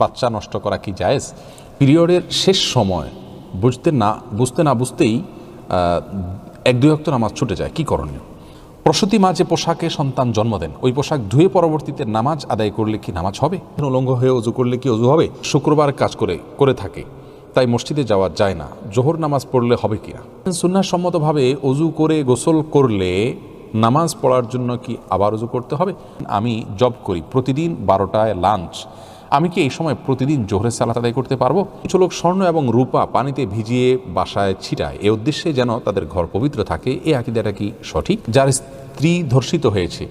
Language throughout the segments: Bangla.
বাচ্চা নষ্ট করা কি জায়েজ? পিরিয়ডের শেষ সময় বুঝতে না বুঝতে না বুঝতেই এক দুই অক্ত নামাজ ছুটে যায়। কি করণীয়? প্রসূতি মা যে পোশাকে সন্তান জন্ম দেন ওই পোশাক ধুয়ে পরবর্তীতে নামাজ আদায় করলে কি নামাজ হবে? উলঙ্গ হয়ে অজু করলে কি অজু হবে? শুক্রবার কাজ করে করে থাকে তাই মসজিদে যাওয়া যায় না। জোহর নামাজ পড়লে হবে কি না? সুন্নাসম্মতভাবে অজু করে গোসল করলে নামাজ পড়ার জন্য কি আবার অজু করতে হবে? আমি জব করি প্রতিদিন বারোটায় লাঞ্চ। আমি কি এই সময় প্রতিদিন জোহরের সালাত আদায় করতে পারব? কিছু লোক স্বর্ণ এবং রূপা পানিতে ভিজিয়ে বাসায় ছিটায়। এ উদ্দেশ্যে যেন তাদের ঘর পবিত্র থাকে, এ আকিদাটা কি সঠিক? যার স্ত্রী ধর্ষিত হয়েছে,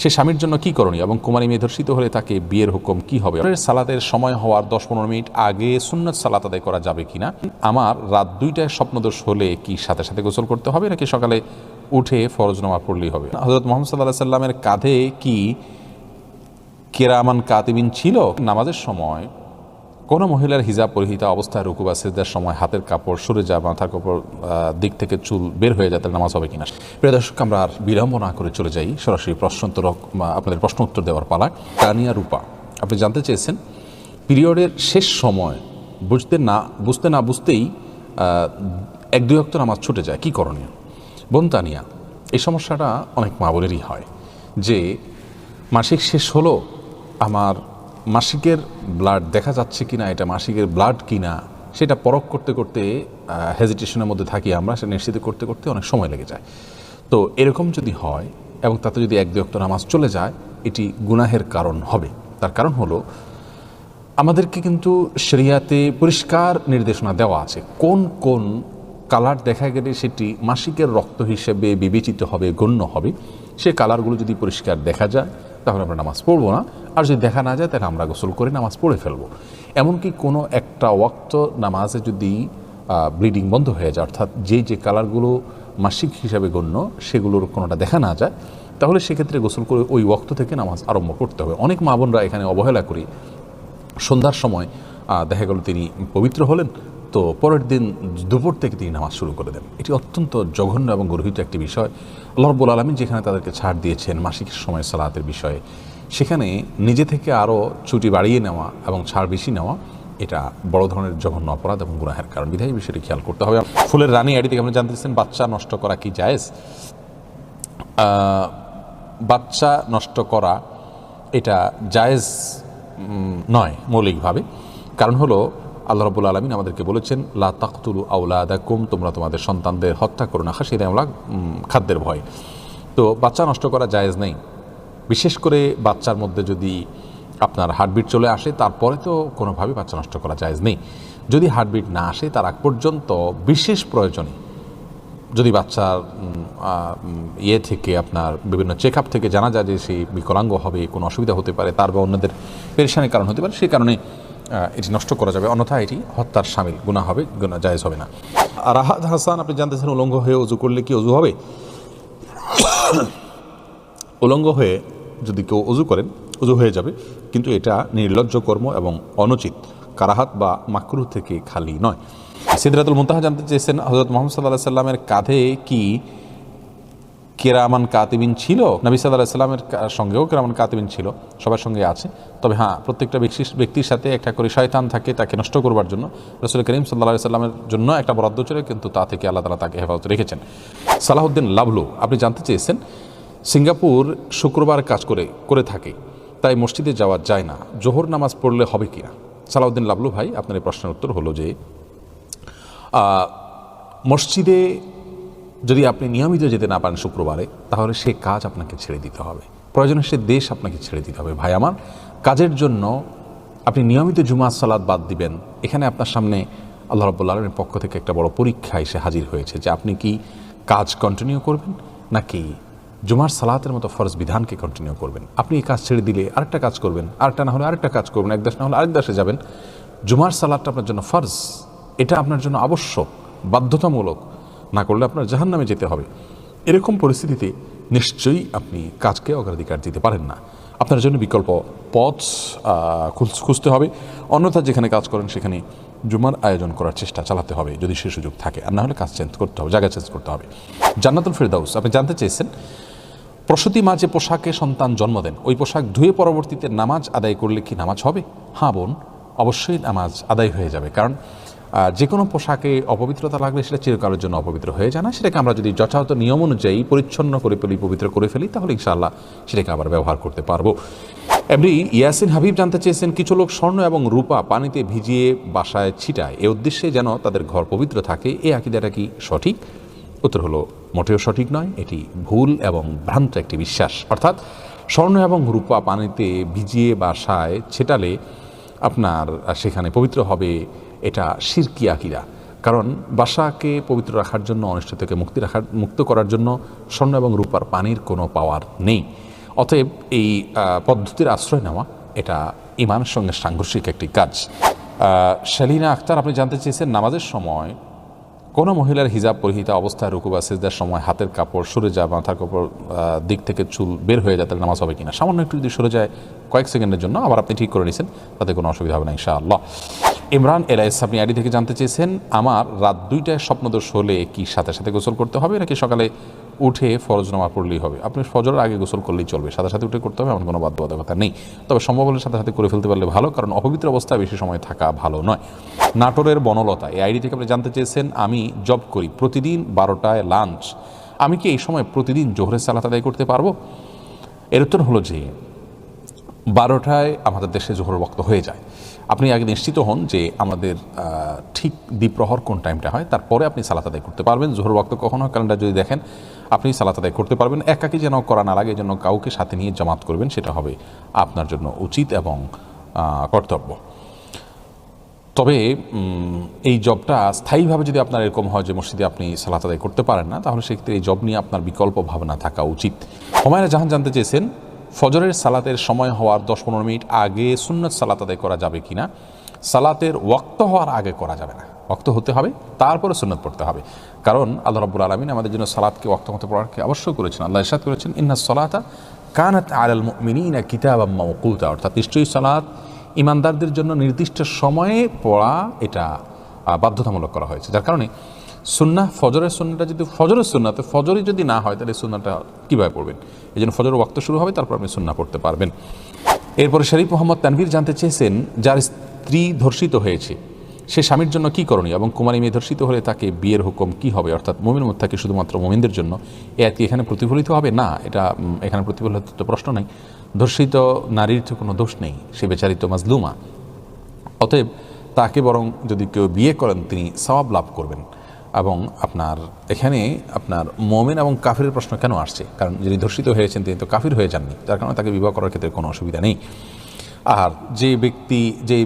সে স্বামীর জন্য কি করণীয় এবং কুমারী মেয়ে ধর্ষিত হলে তাকে বিয়ের হুকুম কি হবে? সালাতের সময় হওয়ার দশ পনেরো মিনিট আগে সুন্নত সালাত আদায় করা যাবে কিনা? আমার রাত দুইটায় স্বপ্নদোষ হলে কি সাথে সাথে গোসল করতে হবে, নাকি সকালে উঠে ফরজ নামা পড়লেই হবে? হজরত মোহাম্মদ সাল্লাহ সাল্লামের কাঁধে কি কেরামান কাতিবিন ছিল নামাজের সময়। কোনো মহিলার হিজাব পরিহিতা অবস্থায় রুকু বা সময় হাতের কাপড়, সরে যা মাথার কাপড় দিক থেকে চুল বের হয়ে যায় নামাজ হবে কিনা। প্রিয় দর্শক, আমরা আর বিলম্ব না করে চলে যাই সরাসরি প্রশ্নোত্তর বা আপনাদের প্রশ্ন উত্তর দেওয়ার পালা তানিয়া রূপা, আপনি জানতে চেয়েছেন, পিরিয়ডের শেষ সময় বুঝতে না বুঝতে না বুঝতেই এক দুই অক্ত নামাজ ছুটে যায়। কি করণীয়? বোন তানিয়া, এই সমস্যাটা অনেক মা বোনেরই হয় যে মাসিক শেষ হলো আমার মাসিকের ব্লাড দেখা যাচ্ছে কিনা, এটা মাসিকের ব্লাড কিনা, সেটা পরখ করতে করতে হেজিটেশনের মধ্যে থাকি আমরা সেটা নিশ্চিত করতে করতে অনেক সময় লেগে যায়। তো এরকম যদি হয় এবং তাতে যদি এক দুই নামাজ চলে যায়, এটি গুনাহের কারণ হবে। তার কারণ হলো, আমাদেরকে কিন্তু শরিয়াতে পরিষ্কার নির্দেশনা দেওয়া আছে। কোন কোন কালার দেখা গেলে সেটি মাসিকের রক্ত হিসেবে বিবেচিত হবে, গণ্য হবে, সে কালারগুলো যদি পরিষ্কার দেখা যায় তাহলে আমরা নামাজ পড়ব না। আর যদি দেখা না যায়, তাহলে আমরা গোসল করে নামাজ পড়ে ফেলব। এমনকি কোনো একটা ওয়াক্ত নামাজে যদি ব্লিডিং বন্ধ হয়ে যায়, অর্থাৎ যে যে কালারগুলো মাসিক হিসাবে গণ্য, সেগুলোর কোনোটা দেখা না যায়, তাহলে সেক্ষেত্রে গোসল করে ওই ওয়াক্ত থেকে নামাজ আরম্ভ করতে হবে। অনেক মা বোনরা এখানে অবহেলা করি। সন্ধ্যার সময় দেখা গেল তিনি পবিত্র হলেন তো পরের দিন দুপুর থেকে তিনি নামাজ শুরু করে দেন। এটি অত্যন্ত জঘন্য এবং গর্হিত একটি বিষয়। আল্লাহ রব্বুল আলমিন যেখানে তাদেরকে ছাড় দিয়েছেন মাসিক সময় সালাতের বিষয়ে, সেখানে নিজে থেকে আরও ছুটি বাড়িয়ে নেওয়া এবং ছাড় বেশি নেওয়া, এটা বড় ধরনের জঘন্য অপরাধ এবং গুনাহের কারণ। বিধায়ী বিষয়টি খেয়াল করতে হবে। ফুলের রানী আইডি থেকে আপনি জানতেছেন বাচ্চা নষ্ট করা কি জায়েজ? বাচ্চা নষ্ট করা এটা জায়েজ নয়, মৌলিকভাবে। কারণ হলো আল্লাহ রবুল আলমিন আমাদেরকে বলেছেন, লা তাকতুলু আউলাদা কুম তোমরা তোমাদের সন্তানদের হত্যা করো না খাসি দেওয়া খাদ্যের ভয়। তো বাচ্চা নষ্ট করা জায়েজ নেই। বিশেষ করে বাচ্চার মধ্যে যদি আপনার হার্টবিট চলে আসে, তারপরে তো কোনোভাবে বাচ্চা নষ্ট করা জায়েজ নেই। যদি হার্টবিট না আসে, তার আগ পর্যন্ত বিশেষ প্রয়োজনে যদি বাচ্চার ইয়ে থেকে আপনার বিভিন্ন চেক আপ থেকে জানা যায় যে সে বিকলাঙ্গ হবে, কোনো অসুবিধা হতে পারে, তার বা অন্যদের পেরেশানির কারণ হতে পারে, সেই কারণে এটি নষ্ট করা যাবে, অন্যথা এটি হত্যার সামিল। গুণা হবে গুণা জায়েজ হবে না। আর রাহাত হাসান, আপনি জানতেছেন উলঙ্গ হয়ে অজু করলে কি অজু হবে? উলঙ্গ হয়ে যদি কেউ অজু করেন অজু হয়ে যাবে। কিন্তু এটা নির্লজ্জ কর্ম এবং অনুচিত। কারাহাত বা মাকরু থেকে খালি নয়। সিদ্ধাতুল মুন্তাহা জানতে চেয়েছেন হজরত মোহাম্মদ সাল্লাহ সাল্লামের কাঁধে কি কেরামান কাতিবিন ছিল? নবী সাল্লাহ সাল্লামের সঙ্গেও কেরামান কাতিবিন ছিল, সবার সঙ্গে আছে। তবে হ্যাঁ প্রত্যেকটা ব্যক্তি ব্যক্তির সাথে একটা করে শয়তান থাকে তাকে নষ্ট করবার জন্য। রসুল করিম সাল্লাহ সাল্লামের জন্য একটা বরাদ্দ ছিল, কিন্তু তা থেকে আল্লাহ তালা তাকে হেফাজত রেখেছেন। সালাহুদ্দিন লাভলু আপনি জানতে চেয়েছেন, সিঙ্গাপুর শুক্রবার কাজ করে করে থাকে, তাই মসজিদে যাওয়া যায় না। জোহর নামাজ পড়লে হবে কিনা? সালাউদ্দিন লাভলু ভাই, আপনার এই প্রশ্নের উত্তর হলো যে মসজিদে যদি আপনি নিয়মিত যেতে না পারেন শুক্রবারে, তাহলে সে কাজ আপনাকে ছেড়ে দিতে হবে। প্রয়োজনে সে দেশ আপনাকে ছেড়ে দিতে হবে। ভাই, আমার কাজের জন্য আপনি নিয়মিত জুমা সালাদ বাদ দিবেন। এখানে আপনার সামনে আল্লাহ রব্বুল্লা আলমের পক্ষ থেকে একটা বড় পরীক্ষা এসে হাজির হয়েছে যে আপনি কি কাজ কন্টিনিউ করবেন নাকি জুমার সালাতের মতো ফরজ বিধানকে কন্টিনিউ করবেন? আপনি এই কাজ ছেড়ে দিলে আরেকটা কাজ করবেন, আরেকটা না হলে আরেকটা কাজ করবেন, এক দেশ না হলে আরেক দেশে যাবেন। জুমার সালাদটা আপনার জন্য ফরজ। এটা আপনার জন্য আবশ্যক, বাধ্যতামূলক। না করলে আপনার জাহান নামে যেতে হবে। এরকম পরিস্থিতিতে নিশ্চয়ই আপনি কাজকে অগ্রাধিকার দিতে পারেন না। আপনার জন্য বিকল্প পথ খুঁজ- খুঁজতে হবে। অন্যথা যেখানে কাজ করেন সেখানে জুমার আয়োজন করার চেষ্টা চালাতে হবে যদি সে সুযোগ থাকে। আর না হলে কাজ চেঞ্জ করতে হবে, জায়গা চেঞ্জ করতে হবে। জান্নাতুল ফেরদাউস, আপনি জানতে চেয়েছেন? প্রসূতি মা যে পোশাকে সন্তান জন্ম দেন, ওই পোশাক ধুয়ে পরবর্তীতে নামাজ আদায় করলে কি নামাজ হবে? হ্যাঁ বোন, অবশ্যই নামাজ আদায় হয়ে যাবে। কারণ আহ, যে কোনো পোশাকে অপবিত্রতা লাগলে সেটা চিরকালের জন্য অপবিত্র হয়ে যায় না। সেটাকে আমরা যদি যথাযথ নিয়ম অনুযায়ী পরিচ্ছন্ন করে ফেলি পবিত্র করে ফেলি তাহলে ইনশাআল্লাহ সেটাকে আবার ব্যবহার করতে পারব। এমনি ইয়াসিন হাবিব জানতে চেয়েছেন কিছু লোক স্বর্ণ এবং রূপা পানিতে ভিজিয়ে বাসায় ছিটায়। এ উদ্দেশ্যে যেন তাদের ঘর পবিত্র থাকে এ আকিদাটা কি সঠিক? উত্তর হলো মোটেও সঠিক নয়। এটি ভুল এবং ভ্রান্ত একটি বিশ্বাস। অর্থাৎ স্বর্ণ এবং রূপা পানিতে ভিজিয়ে বাসায় ছেটালে আপনার সেখানে পবিত্র হবে এটা শিরকি আকিরা কারণ বাসাকে পবিত্র রাখার জন্য অনিষ্ট থেকে মুক্তি রাখার, মুক্ত করার জন্য স্বর্ণ এবং রূপার পানির কোনো পাওয়ার নেই। অতএব এই পদ্ধতির আশ্রয় নেওয়া এটা ইমানের সঙ্গে সাংঘর্ষিক একটি কাজ। শালিনা আক্তার আপনি জানতে চেয়েছেন, নামাজের সময় কোনো মহিলার হিজাব পরিহিতা অবস্থায় রুকু বা সেজদার সময় হাতের কাপড় সরে যায় মাথার কাপড় দিক থেকে চুল বের হয়ে যায়, তাহলে নামাজ হবে কিনা? সামান্য একটু যদি সরে যায়, কয়েক সেকেন্ডের জন্য, আবার আপনি ঠিক করে নিয়েছেন তাতে কোনো অসুবিধা হবে না, ইনশাআল্লাহ। ইমরান এলাইস আপনি আইডি থেকে জানতে চেয়েছেন, আমার রাত দুইটায় স্বপ্নদোষ হলে কি সাথে সাথে গোসল করতে হবে নাকি সকালে উঠে ফরজ নামা পড়লেই হবে? আপনি ফজরের আগে গোসল করলেই চলবে, সাথে সাথে উঠে করতে হবে এমন কোনো বাধ্যবাধকতা নেই। তবে সম্ভব হলে সাথে সাথে করে ফেলতে পারলে ভালো, কারণ অপবিত্র অবস্থায় বেশি সময় থাকা ভালো নয়। নাটোরের বনলতা, এই আইডি থেকে আপনি জানতে চেয়েছেন, আমি জব করি, প্রতিদিন বারোটায় লাঞ্চ। আমি কি এই সময় প্রতিদিন জোহরের সালাত আদায় করতে পারব? এর উত্তর হলো যে, বারোটায় আমাদের দেশে জোহর বক্ত হয়ে যায়। আপনি আগে নিশ্চিত হন যে আমাদের ঠিক দ্বিপ্রহর কোন টাইমটা হয়। তারপরে আপনি সালাত আদায় করতে পারবেন। জোহর বক্ত কখন ক্যালেন্ডার যদি দেখেন, আপনি সালাত আদায় করতে পারবেন। একাকি যেন করা না লাগে, যেন কাউকে সাথে নিয়ে জামাত করবেন, সেটা হবে আপনার জন্য উচিত এবং কর্তব্য। তবে এই জবটা স্থায়ীভাবে যদি আপনার এরকম হয় যে মসজিদে আপনি সালাত আদায় করতে পারেন না, তাহলে সেক্ষেত্রে এই জব নিয়ে আপনার বিকল্প ভাবনা থাকা উচিত। হুমায়ুন জাহান জানতে চেয়েছেন ফজরের সালাতের সময় হওয়ার দশ পনেরো মিনিট আগে সুন্নত সালাত আদায় করা যাবে কিনা সালাতের ওয়াক্ত হওয়ার আগে করা যাবে না। ওয়াক্ত হতে হবে, তারপরে সুন্নত পড়তে হবে। কারণ আল্লাহ রব্বুল আলমিন আমাদের জন্য সালাদকে ওয়াক্ত মতো পড়ারকে অবশ্যই করেছেন। আল্লাহ ইরশাদ করেছেন, ইন্না সলাতা কানাত আলাল মুমিনিনা কিতাবাম মাওকুতা অর্থাৎ নিশ্চয়ই সালাত ইমানদারদের জন্য নির্দিষ্ট সময়ে পড়া এটা বাধ্যতামূলক করা হয়েছে। যার কারণে সুন্না ফজরের সুন্নাটা যদি ফজরের সুন্নাতে ফজরই যদি না হয়, তাহলে সুন্নাটা কীভাবে পড়বেন? এই জন্য ফজরের ওয়াক্ত শুরু হবে, তারপর আপনি সুন্না পড়তে পারবেন। এরপরে শরীফ মোহাম্মদ তানভীর জানতে চেয়েছেন, যার স্ত্রী ধর্ষিত হয়েছে, সে স্বামীর জন্য কি করণীয়? এবং কুমারী মেয়ে ধর্ষিত হলে তাকে বিয়ের হুকুম কি হবে? অর্থাৎ মোমিন মুত্তাকে শুধুমাত্র মোমিনদের জন্য, এ কি এখানে প্রতিফলিত হবে? না, এটা এখানে প্রতিফলিত তো প্রশ্ন নাই। ধর্ষিত নারীর তো কোনো দোষ নেই, সে বেচারিত মাজলুমা। অতএব তাকে বরং যদি কেউ বিয়ে করেন, তিনি সওয়াব লাভ করবেন। এবং আপনার এখানে আপনার মোমেন এবং কাফিরের প্রশ্ন কেন আসছে? কারণ যিনি ধর্ষিত হয়েছেন তিনি তো কাফির হয়ে যাননি। তার কারণে তাকে বিবাহ করার ক্ষেত্রে কোনো অসুবিধা নেই। আর যে ব্যক্তি, যে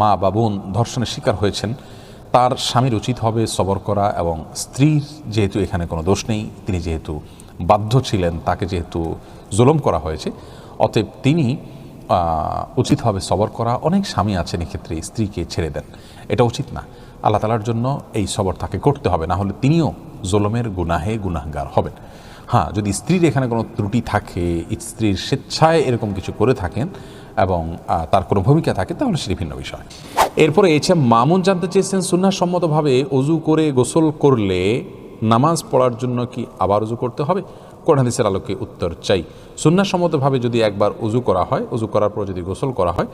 মা বা বোন ধর্ষণের শিকার হয়েছেন, তার স্বামীর উচিত হবে সবর করা এবং স্ত্রীর যেহেতু এখানে কোনো দোষ নেই, তিনি যেহেতু বাধ্য ছিলেন, তাকে যেহেতু জুলম করা হয়েছে, অতএব তিনি উচিত হবে সবর করা। অনেক স্বামী আছেন এক্ষেত্রে স্ত্রীকে ছেড়ে দেন। এটা উচিত না। আল্লাহ তালার জন্য এই সবর তাকে করতে হবে, না হলে তিনিও জোলমের গুনাহে গুনাহগার হবেন। হ্যাঁ যদি স্ত্রীর এখানে কোনো ত্রুটি থাকে, স্ত্রীর স্বেচ্ছায় এরকম কিছু করে থাকেন এবং তার কোনো ভূমিকা থাকে, তাহলে সেটি ভিন্ন বিষয়। এরপরে এছে মামুন জানতে চেয়েছেন সুন্নাসম্মতভাবে অজু করে গোসল করলে নামাজ পড়ার জন্য কি আবার উজু করতে হবে? কোরআন হাদিসের আলোকে উত্তর চাই। সুন্নাসম্মতভাবে যদি একবার উজু করা হয় উজু করার পর যদি গোসল করা হয়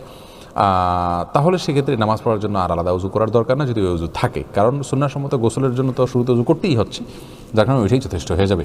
তাহলে সেক্ষেত্রে নামাজ পড়ার জন্য আর আলাদা উজু করার দরকার না, যদি ওই উজু থাকে। কারণ সুন্নাসম্মত গোসলের জন্য তো শুরুতে উজু করতেই হচ্ছে। যার কারণে ওইটাই যথেষ্ট হয়ে যাবে।